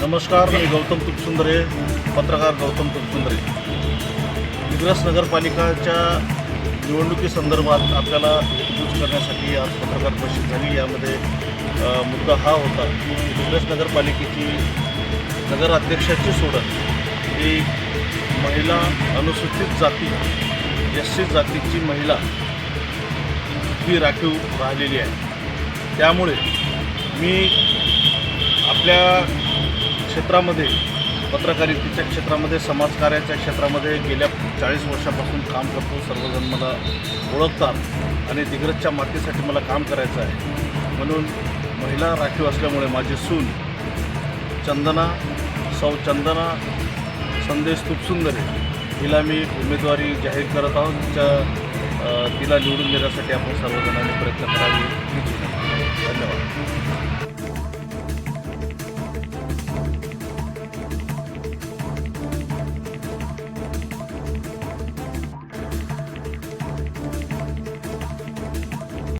नमस्कार मी गौतम तुपसुंदरे पत्रकार गौतम तुपसुंदरे. दिग्रस नगरपालिकाच्या निवडणुकीसंदर्भात आपल्याला एकजूट करण्यासाठी आज पत्रकार परिषद झाली. यामध्ये मुद्दा हा होता की दिग्रस नगरपालिकेची नगराध्यक्षाची सोडत ही महिला अनुसूचित जाती एस सी जातीची महिला ही राखीव राहिलेली आहे. त्यामुळे मी आपल्या क्षेत्रामध्ये पत्रकारितेच्या क्षेत्रामध्ये समाजकार्याच्या क्षेत्रामध्ये गेल्या चाळीस वर्षापासून काम करतो सर्वजण मला ओळखतात आणि दिग्रजच्या मातीसाठी मला काम करायचं आहे. म्हणून महिला राखीव असल्यामुळे माझी सून चंदना सौ चंदना संदेश तुपसुंदरे हिला मी उमेदवारी जाहीर करत आहोत. तिच्या तिला निवडून देण्यासाठी आपण सर्वजणांनी प्रयत्न करावा